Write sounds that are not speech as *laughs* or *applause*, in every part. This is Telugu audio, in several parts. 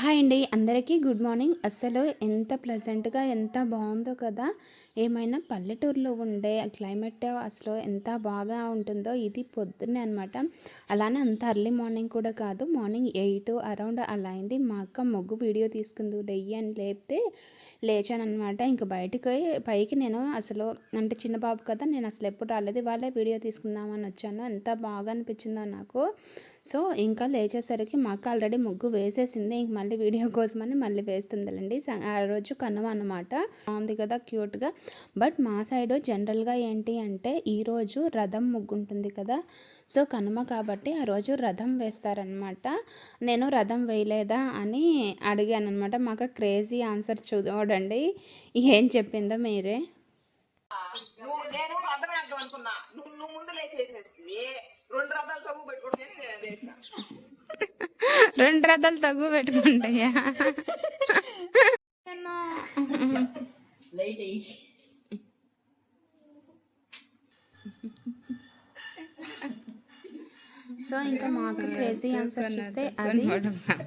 హాయ్ అండి. అందరికీ గుడ్ మార్నింగ్. అసలు ఎంత ప్లెజెంట్గా ఎంత బాగుందో కదా. ఏమైనా పల్లెటూరులో ఉండే క్లైమేట్ అసలు ఎంత బాగా ఉంటుందో ఇది పొద్దున్నే అనమాట అలానే అంత అర్లీ మార్నింగ్ కూడా కాదు. మార్నింగ్ ఎయిట్ అరౌండ్ అలా అయింది. మా అక్క మొగ్గు వీడియో తీసుకుంది. డెయ్యి అని లేపితే లేచాను అనమాట ఇంక బయటకు పైకి నేను అసలు అంటే చిన్న బాబు కదా నేను అసలు ఎప్పుడు రాలేదు. వాళ్ళే వీడియో తీసుకుందామని వచ్చాను. ఎంత బాగా అనిపించిందో నాకు. సో ఇంకా లేచేసరికి మా అక్క ఆల్రెడీ ముగ్గు వేసేసింది. ఇంక మళ్ళీ వీడియో కోసమని మళ్ళీ వేస్తుందిలేండి. ఆ రోజు కనుమ అనమాట బాగుంది కదా క్యూట్గా బట్ మా సైడ్ జనరల్గా ఏంటి అంటే ఈరోజు రథం ముగ్గు ఉంటుంది కదా. సో కనుమ కాబట్టి ఆ రోజు రథం వేస్తారనమాట నేను రథం వేయలేదా అని అడిగాను అనమాట మాకు క్రేజీ ఆన్సర్ చూడండి. ఏం చెప్పిందో మీరే. నేను రథం వేద్దాం అనుకున్నా. నువ్వు ముందు లేచేసేసి రెండు రథాలు చదువు పెట్టుకుంటే నేను వేసిన రెండు రథాలు తగ్గు పెట్టుకుంటాయా? *laughs* సో ఇంకా మాకు క్రేజీ ఆన్సర్ చూస్తే అది.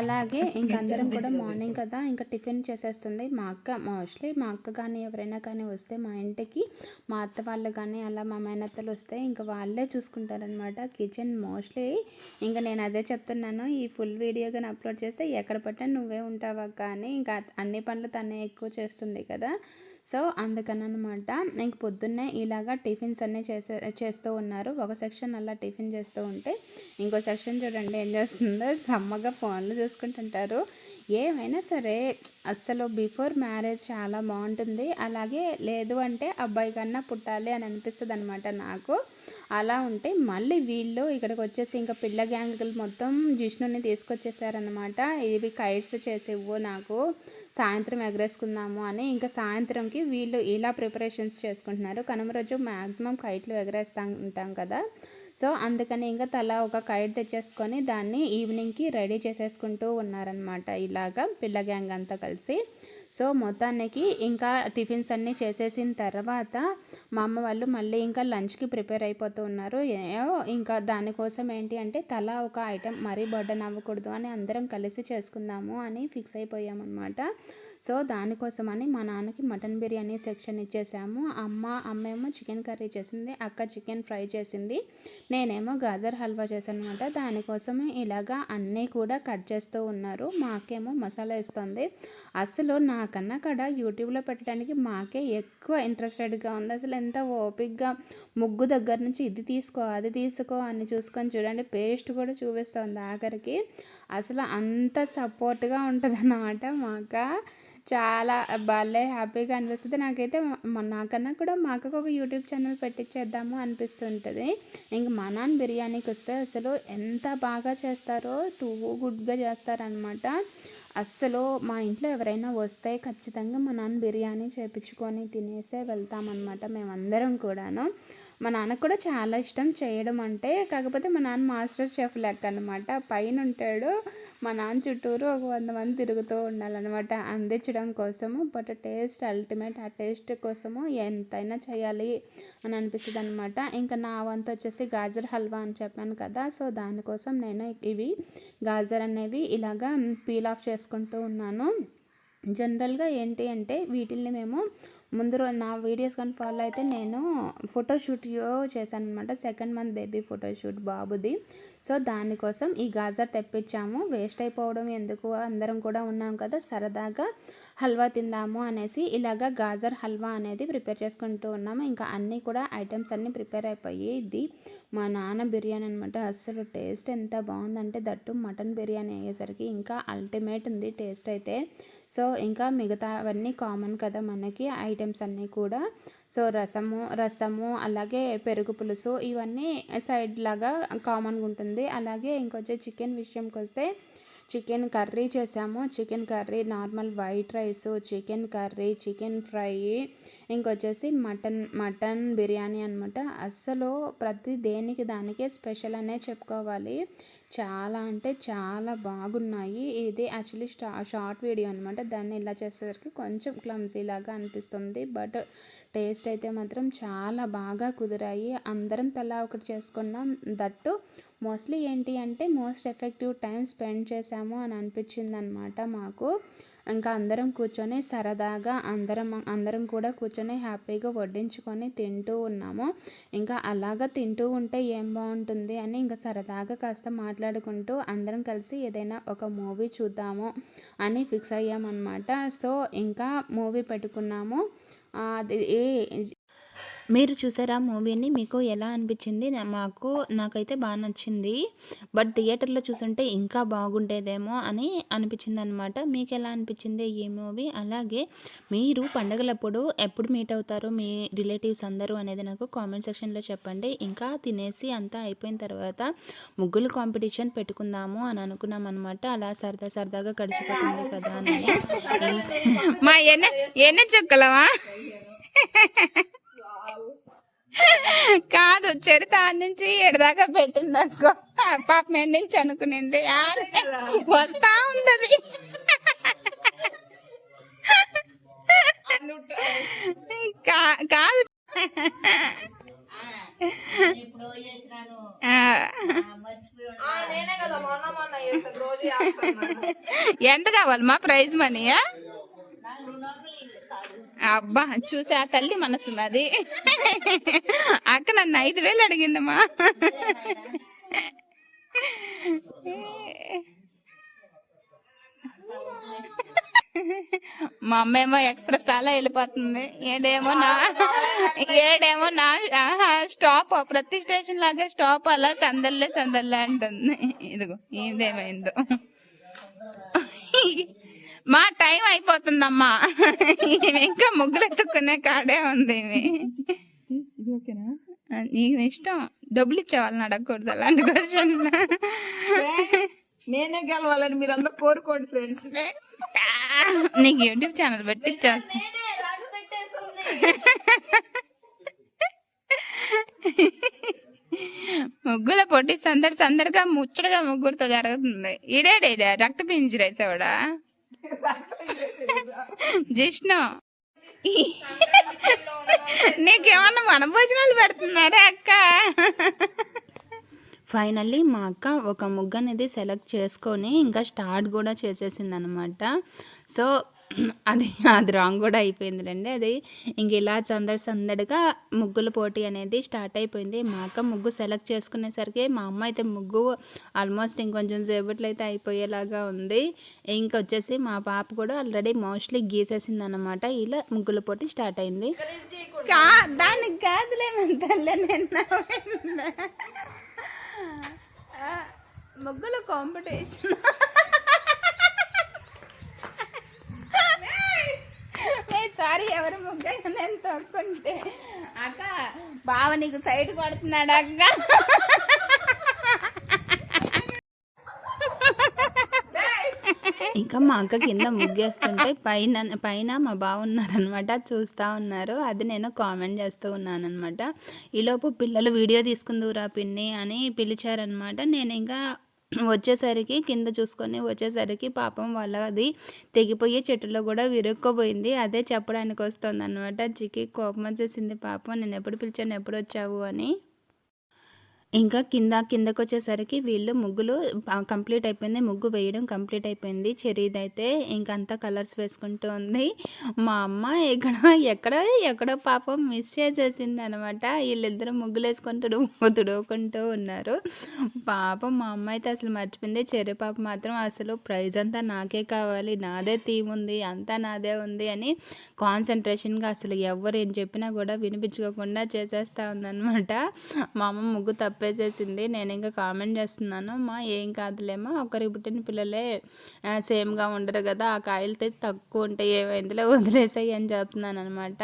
అలాగే ఇంకా *laughs* అందరం కూడా మార్నింగ్ కదా ఇంకా టిఫిన్ చేసేస్తుంది. మా అక్క మోస్ట్లీ మా అక్క కానీ ఎవరైనా కానీ వస్తే మా ఇంటికి మా అత్త వాళ్ళు కానీ అలా మా మేనత్తలు వస్తే ఇంకా వాళ్ళే చూసుకుంటారనమాట కిచెన్ మోస్ట్లీ ఇంకా నేను అదే చెప్తున్నాను. ఈ ఫుల్ వీడియో కానీ అప్లోడ్ చేస్తే ఎక్కడ పట్టా నువ్వే ఉంటావా కానీ ఇంకా అన్ని పనులు తనే ఎక్కువ చేస్తుంది కదా. సో అందుకనమాట ఇంక పొద్దున్నే ఇలాగా టిఫిన్స్ అన్నీ చేసే చేస్తూ ఉన్నారు. ఒక సెక్షన్ అలా టిఫిన్ చేస్తూ ఉంటే ఇంకో సెక్షన్ చూడండి ఏం చేస్తుందో. సమ్మగా ఫోన్లు చూసుకుంటుంటారు. ఏమైనా సరే అస్సలు బిఫోర్ మ్యారేజ్ చాలా బాగుంటుంది. అలాగే లేదు అంటే అబ్బాయి కన్నా పుట్టాలి అని అనిపిస్తుంది అనమాట నాకు. అలా ఉంటే మళ్ళీ వీళ్ళు ఇక్కడికి వచ్చేసి ఇంకా పిల్ల గ్యాంగులు మొత్తం జిష్ణుని తీసుకొచ్చేసారనమాట ఇవి కైట్స్ చేసేవు నాకు. సాయంత్రం ఎగరేసుకుందాము అని ఇంకా సాయంత్రంకి వీళ్ళు ఇలా ప్రిపరేషన్స్ చేసుకుంటున్నారు. కనుమ రోజు మ్యాక్సిమం కైట్లు ఎగరేస్తా ఉంటాం కదా. సో అందుకని ఇంకా తల ఒక కైట్ తెచ్చేసుకొని దాన్ని ఈవినింగ్కి రెడీ చేసేసుకుంటూ ఉన్నారనమాట ఇలాగా పిల్ల గ్యాంగ్ అంతా కలిసి. సో మొత్తానికి ఇంకా టిఫిన్స్ అన్నీ చేసేసిన తర్వాత మా అమ్మ వాళ్ళు మళ్ళీ ఇంకా లంచ్కి ప్రిపేర్ అయిపోతూ ఉన్నారు. ఇంకా దానికోసం ఏంటి అంటే తలా ఒక ఐటెం మరీ బర్డన్ అవ్వకూడదు అని అందరం కలిసి చేసుకుందాము అని ఫిక్స్ అయిపోయామన్నమాట. సో దానికోసమని మా నాన్నకి మటన్ బిర్యానీ సెక్షన్ ఇచ్చేసాము. అమ్మ అమ్మేమో చికెన్ కర్రీ చేసింది అక్క చికెన్ ఫ్రై చేసింది నేనేమో గాజర్ హల్వా చేశాను అనమాట దానికోసమే ఇలాగా అన్నీ కూడా కట్ చేస్తూ ఉన్నారు. మా అక్కేమో మసాలా ఇస్తుంది అసలు నా నాకన్నా కూడా యూట్యూబ్లో పెట్టడానికి మాకే ఎక్కువ ఇంట్రెస్టెడ్గా ఉంది. అసలు ఎంత ఓపిక్గా ముగ్గు దగ్గర నుంచి ఇది తీసుకో అది తీసుకో అని చూసుకొని చూడండి. పేస్ట్ కూడా చూపిస్తుంది ఆఖరికి. అసలు అంత సపోర్ట్గా ఉంటుంది అన్నమాట మాక. చాలా భలే హ్యాపీగా అనిపిస్తుంది. నాకైతే నాకన్నా కూడా మాకు ఒక యూట్యూబ్ ఛానల్ పెట్టించేద్దాము అనిపిస్తుంటుంది. ఇంక మా నాన్న బిర్యానీకి వస్తే అసలు ఎంత బాగా చేస్తారో టూ గుడ్గా చేస్తారనమాట అస్సలు మా ఇంట్లో ఎవరైనా వస్తే ఖచ్చితంగా మా నాన్న బిర్యానీ చేపించుకొని తినేసే వెళ్తామన్నమాట మేమందరం కూడాను. మా నాన్నకు కూడా చాలా ఇష్టం చేయడం అంటే కాకపోతే మా నాన్న మాస్టర్ షెఫ్ లెక్క అనమాట పైన ఉంటాడు మా నాన్న చుట్టూరు ఒక వంద మంది తిరుగుతూ ఉండాలన్నమాట. అందించడం కోసము బట్ టేస్ట్ అల్టిమేట్ ఆ టేస్ట్ కోసము ఎంతైనా చేయాలి అని అనిపిస్తుంది అనమాట ఇంకా నా వంతు వచ్చేసి గాజర్ హల్వా అని చెప్పాను కదా సో దానికోసం నేను ఇవి గాజర్ అనేవి ఇలాగా పీల్ ఆఫ్ చేసుకుంటూ ఉన్నాను. జనరల్గా ఏంటి అంటే వీటిల్ని మేము ముందు నా వీడియోస్ కానీ ఫాలో అయితే నేను ఫోటోషూట్ చేశాను అనమాట సెకండ్ మంత్ బేబీ ఫోటోషూట్ బాబుది. సో దానికోసం ఈ గాజర్ తెప్పించాము. వేస్ట్ అయిపోవడం ఎందుకు? అందరం కూడా ఉన్నాం కదా సరదాగా హల్వా తిందాము అనేసి ఇలాగా గాజర్ హల్వా అనేది ప్రిపేర్ చేసుకుంటూ ఉన్నాము. ఇంకా అన్నీ కూడా ఐటమ్స్ అన్నీ ప్రిపేర్ అయిపోయి ఇది మా నాన్న బిర్యానీ అనమాట అస్సలు టేస్ట్ ఎంత బాగుందంటే దట్టు మటన్ బిర్యానీ అయ్యేసరికి ఇంకా అల్టిమేట్ ఉంది టేస్ట్ అయితే. సో ఇంకా మిగతా అవన్నీ కామన్ కదా మనకి ఐటమ్స్ అన్నీ కూడా. సో రసము రసము అలాగే పెరుగు పులుసు ఇవన్నీ సైడ్ లాగా కామన్గా ఉంటుంది. అలాగే ఇంకొచ్చే చికెన్ విషయంకి వస్తే చికెన్ కర్రీ చేసాము. Chicken curry normal white rice chicken curry chicken fry ఇంకొచ్చేసి mutton mutton biryani అనమాట అస్సలు ప్రతి దేనికి దానికే స్పెషల్ అనే చెప్పుకోవాలి. చాలా అంటే చాలా బాగున్నాయి. ఇది యాక్చువల్లీ స్టా షార్ట్ వీడియో అనమాట దాన్ని ఇలా చేసేసరికి కొంచెం క్లమ్సీ లాగా అనిపిస్తుంది. బట్ టేస్ట్ అయితే మాత్రం చాలా బాగా కుదిరాయి. అందరం తలా ఒకటి చేసుకున్నాం. దట్టు మోస్ట్లీ ఏంటి అంటే మోస్ట్ ఎఫెక్టివ్ టైం స్పెండ్ చేసాము అని అనిపించింది అనమాట మాకు. ఇంకా అందరం కూర్చొని సరదాగా అందరం అందరం కూడా కూర్చొని హ్యాపీగా వడ్డించుకొని తింటూ ఉన్నాము. ఇంకా అలాగా తింటూ ఉంటే ఏం బాగుంటుంది అని ఇంకా సరదాగా కాస్త మాట్లాడుకుంటూ అందరం కలిసి ఏదైనా ఒక మూవీ చూద్దాము అని ఫిక్స్ అయ్యామన్నమాట. సో ఇంకా మూవీ పెట్టుకున్నాము. అది ఏ మీరు చూసారా మూవీని? మీకు ఎలా అనిపించింది? మాకు నాకైతే బాగా నచ్చింది. బట్ థియేటర్లో చూసుంటే ఇంకా బాగుండేదేమో అని అనిపించింది అనమాట మీకు ఎలా అనిపించింది ఈ మూవీ? అలాగే మీరు పండగలప్పుడు ఎప్పుడు మీట్ అవుతారు? మీ రిలేటివ్స్ అందరూ అనేది నాకు కామెంట్ సెక్షన్లో చెప్పండి. ఇంకా తినేసి అంతా అయిపోయిన తర్వాత ముగ్గులు కాంపిటీషన్ పెట్టుకుందాము అని అనుకున్నాం అనమాట అలా సరదా సరదాగా గడిచిపోతుంది కదా అని. మా ఎన్న ఎన్న చుక్కలవా *laughs* *laughs* *laughs* కాదు చరిత నుంచి ఎడదాకా పెట్టింది అనుకో పాప నుంచి అనుకునింది. వస్తా ఉంటది. *laughs* కాదు. *laughs* ఎంత కావాలి మా ప్రైజ్ మనీ అబ్బా చూసా తల్లి మనసు మాది అక్క నన్ను ఐదు వేలు అడిగిందమ్మా. మా అమ్మేమో ఎక్స్ప్రెస్ అలా వెళ్ళిపోతుంది. ఏడేమో నా ఏడేమో నా ఆహా, స్టాప్. ప్రతి స్టేషన్ లాగే స్టాప్ అలా సందల్లే సందల్లే అంటుంది. ఇదిగో ఇదేమైందో. మా టైం అయిపోతుందమ్మా. ఇంకా ముగ్గులు ఎత్తుకునే కాడే ఉంది నీకు ఇష్టం. డబ్బులు ఇచ్చేవాళ్ళని అడగకూడదు అలాంటి క్వశ్చన్ నేనే గెలవాలని మీరు అందరూ కోరుకోండి ఫ్రెండ్స్ నీకు యూట్యూబ్ ఛానల్ పెట్టి ముగ్గుల పొట్టి సందడి సందడిగా ముచ్చటగా ముగ్గురుతో జరుగుతుంది. ఇడేడే రక్త పింజరేసేవాడా? జిష్ణు నీకేమన్నా మన భోజనాలు పెడుతున్నారా అక్క? ఫైనల్లీ మా అక్క ఒక ముగ్గు అనేది సెలెక్ట్ చేసుకొని ఇంకా స్టార్ట్ కూడా చేసేసింది అనమాట సో అది అది రాంగ్ కూడా అయిపోయిందిలేండి. అది ఇంక ఇలా సందడి సందడిగా ముగ్గుల పోటీ అనేది స్టార్ట్ అయిపోయింది. మా అక్క ముగ్గు సెలెక్ట్ చేసుకునేసరికి మా అమ్మ అయితే ముగ్గు ఆల్మోస్ట్ ఇంకొంచెం సేపట్లో అయితే అయిపోయేలాగా ఉంది. ఇంకొచ్చేసి మా పాప కూడా ఆల్రెడీ మోస్ట్లీ గీసేసింది అనమాట ఇలా ముగ్గుల పోటీ స్టార్ట్ అయింది. దానికి కాదులేమంతలే నేను ముగ్గుల కాంపిటీషన్ సారీ ఎవరు ముగ్గు నేను తొక్కుంటే అక్క బావ నీకు సైడ్ కొడుతున్నాడు అక్క? ఇంకా మా అక్క కింద ముగ్గేస్తుంటే పైన పైన మా బావ ఉన్నారనమాట చూస్తూ ఉన్నారు. అది నేను కామెంట్ చేస్తూ ఉన్నానమాట ఈలోపు పిల్లలు వీడియో తీసుకుందురా పిన్ని అని పిలిచారనమాట నేను ఇంకా వచ్చేసరికి కింద చూసుకొని వచ్చేసరికి పాపం వాళ్ళది తెగిపోయే చెట్టులో కూడా విరుక్కుపోయింది. అదే చెప్పడానికి వస్తుంది అనమాట చికి కోపం వచ్చేసింది. పాపం నేను ఎప్పుడు పిలిచాను? ఎప్పుడు వచ్చావు? అని. ఇంకా కింద కిందకు వచ్చేసరికి వీళ్ళు ముగ్గులు కంప్లీట్ అయిపోయింది. ముగ్గు వేయడం కంప్లీట్ అయిపోయింది. చెరీదైతే ఇంకా అంతా కలర్స్ వేసుకుంటూ ఉంది. మా అమ్మ ఇక్కడ ఎక్కడ ఎక్కడో పాపం మిస్ చేసేసింది అనమాట వీళ్ళిద్దరూ ముగ్గులు వేసుకొని తుడుము తుడుకుంటూ ఉన్నారు. పాపం మా అమ్మ అయితే అసలు మర్చిపోయింది. చెర్రి పాప మాత్రం అసలు ప్రైజ్ అంతా నాకే కావాలి. నాదే థీమ్ ఉంది అంతా నాదే ఉంది అని కాన్సన్ట్రేషన్గా అసలు ఎవరు ఏం చెప్పినా కూడా వినిపించుకోకుండా చేసేస్తా ఉందన్నమాట మా అమ్మ ముగ్గు తప్పేసేసింది నేను ఇంకా కామెంట్ చేస్తున్నాను. మా ఏం కాదులేమా ఒకరికి పుట్టిన పిల్లలే సేమ్గా ఉండరు కదా ఆ కాయలతో తక్కువ ఉంటాయి ఏమైందిలే వదిలేసాయి అని చెప్తున్నాను అనమాట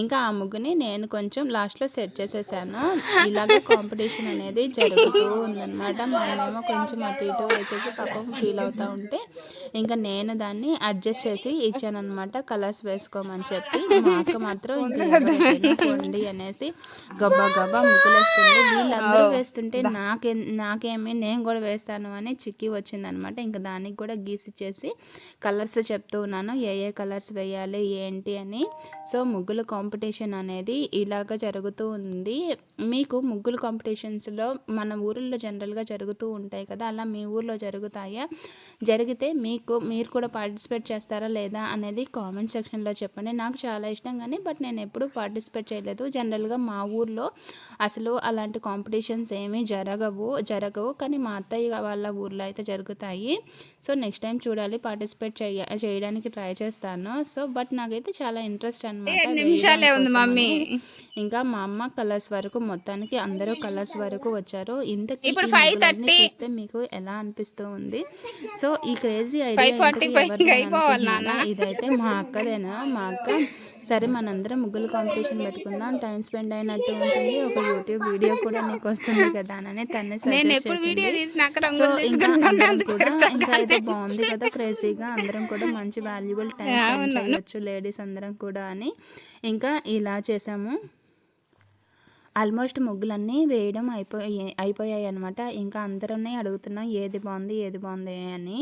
ఇంకా ఆ ముగ్గుని నేను కొంచెం లాస్ట్లో సెట్ చేసేసాను. ఇలాగే కాంపిటీషన్ అనేది జరుగుతూ ఉందన్నమాట. మా ఏమో కొంచెం అటు ఇటు వేసేసి పాపం ఫీల్ అవుతూ ఉంటే ఇంకా నేను దాన్ని అడ్జస్ట్ చేసి ఇచ్చాను అనమాట కలర్స్ వేసుకోమని చెప్పి మా అక్క మాత్రం ఇంకా పోండి అనేసి గబ్బా గబ్బా ముగ్గులేస్తుంది. వీళ్ళందరూ అందరూ వేస్తుంటే నాకే నాకేమి నేను కూడా వేస్తాను అని చిక్కి వచ్చిందనమాట. ఇంకా దానికి కూడా గీసిచ్చేసి కలర్స్ చెప్తూ ఉన్నాను. ఏ ఏ కలర్స్ వేయాలి ఏంటి అని. సో ముగ్గుల కాంపిటీషన్ అనేది ఇలాగ జరుగుతూ ఉంది. మీకు ముగ్గుల కాంపిటీషన్స్లో మన ఊరిలో జనరల్గా జరుగుతూ ఉంటాయి కదా అలా మీ ఊర్లో జరుగుతాయా? జరిగితే మీకు మీరు కూడా పార్టిసిపేట్ చేస్తారా లేదా అనేది కామెంట్ సెక్షన్లో చెప్పండి. నాకు చాలా ఇష్టం కానీ బట్ నేను ఎప్పుడూ పార్టిసిపేట్ చేయలేదు. జనరల్గా మా ఊర్లో అసలు అలాంటి కాంపిటీషన్స్ ఏమీ జరగవు జరగవు. కానీ మా అత్తయ్య వాళ్ళ ఊర్లో అయితే జరుగుతాయి. సో నెక్స్ట్ టైం చూడాలి పార్టిసిపేట్ చేయ చేయడానికి ట్రై చేస్తాను. సో బట్ నాకైతే చాలా ఇంట్రెస్ట్ అనమాట నిమిషాలే ఉంది మమ్మీ. ఇంకా మా అమ్మ కలర్స్ వరకు మొత్తానికి అందరూ కలర్స్ వరకు వచ్చారు. ఇంత ఇప్పుడు 5:30. చూస్తే మీకు ఎలా అనిపిస్తూ ఉంది? సో ఈ క్రేజీ 5:45 కి అయిపోవాలి నాన్న. ఇదైతే మా అక్కదేనా? మా అక్క సరే మనందరం ముగ్గులు కాంపిటీషన్ పెట్టుకుందాం. టైం స్పెండ్ అయినట్టు ఉంటుంది. ఒక యూట్యూబ్ వీడియో కూడా నీకు వస్తుంది కదా అని తనే ఇంకా బాగుంది కదా క్రేజీగా. అందరం కూడా మంచి వాల్యుబుల్ టైం స్పెండ్ చేయొచ్చు లేడీస్ అందరం కూడా అని. ఇంకా ఇలా చేసాము. ఆల్మోస్ట్ ముగ్గులన్నీ వేయడం అయిపోయి అయిపోయాయి అనమాట ఇంకా అందరూనే అడుగుతున్నాం ఏది బాగుంది ఏది బాగుంది అని.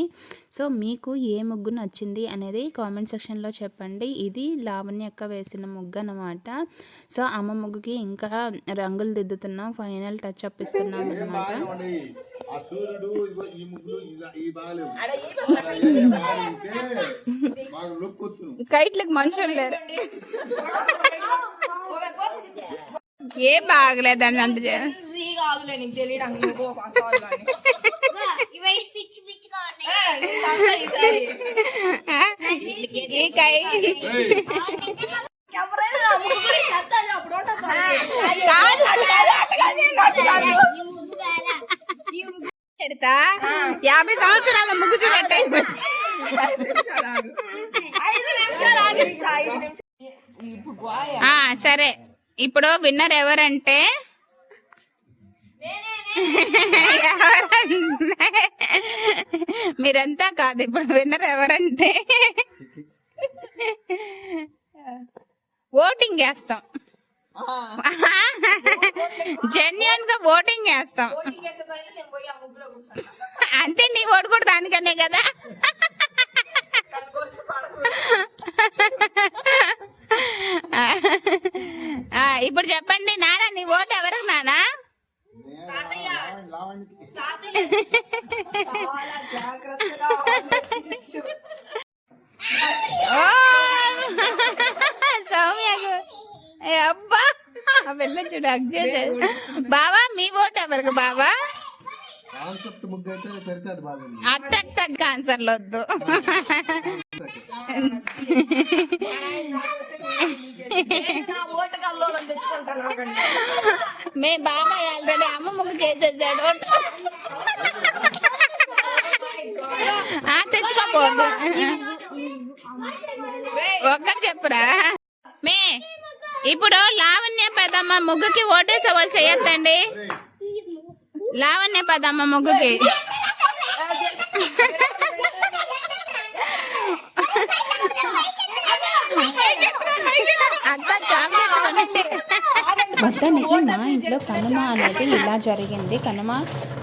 సో మీకు ఏ ముగ్గు నచ్చింది అనేది కామెంట్ సెక్షన్లో చెప్పండి. ఇది లావణ్య అక్క వేసిన ముగ్గు అనమాట సో అమ్మ ముగ్గుకి ఇంకా రంగులు దిద్దుతున్నాం ఫైనల్ టచ్ అప్ ఇస్తున్నాం అనమాట కైట్లకు మనుషులు లేరు ఏం బాగలేదని అంటే చే- ఈ కాదులే నీకు తెలియడం నువ్వు ఒక కాదు కానీ. ఏ, నీకు అంతా. చరిత యాభై సంవత్సరాల ముగ్గు చూడట్టే ఐదు నిమిషాలు ఆగు. ఐదు నిమిషాలు ఆగిస్తా, ఐదు నిమిషాలు. ఇప్పుడు పోయా. ఆ సరే ఇప్పుడు విన్నర్ ఎవరంటే? మీరంతా కాదు ఇప్పుడు విన్నర్ ఎవరంటే? ఓటింగ్ వేస్తాం. జెన్యున్గా ఓటింగ్ వేస్తాం. అంటే నీ ఓటు కూడా దానికనే కదా? ఇప్పుడు చెప్పండి నానా నీ ఓటు ఎవరికి నానా! సౌమ్యకు ఏ అబ్బా! పిల్ల చూడు చేసేది బావా మీ ఓటు ఎవరికి బావా? కాన్సెప్ట్ ముగ్గు అయితే సరితే అది బాగుంది అట్ట కాన్సర్లు వద్దు. నేను మే బాబాయ్ ఆల్రెడీ అమ్మ ముగ్గు చేసేసాడు తెచ్చుకోపోదు. ఒక్కటి చెప్పురా. మే ఇప్పుడు లావణ్య పెద్దమ్మ ముగ్గుకి ఓటేసే వాళ్ళు చేయొద్దండి. లావణ్య పెదమ్మ ముగ్గుకి అక్క మొత్తానికి మా ఇంట్లో కనుమ అనేది ఇలా జరిగింది. కనుమ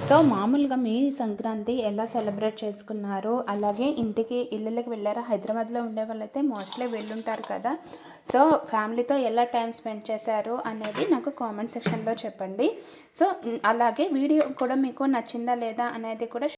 సో మామూలుగా మీ సంక్రాంతి ఎలా సెలబ్రేట్ చేసుకున్నారు అలాగే ఇంటికి ఇళ్ళకి వెళ్ళారా? హైదరాబాద్లో ఉండే వాళ్ళైతే మోస్ట్లీ వెళ్ళుంటారు కదా. సో ఫ్యామిలీతో ఎలా టైం స్పెండ్ చేశారు అనేది నాకు కామెంట్ సెక్షన్లో చెప్పండి. సో అలాగే వీడియో కూడా మీకు నచ్చిందా లేదా అనేది కూడా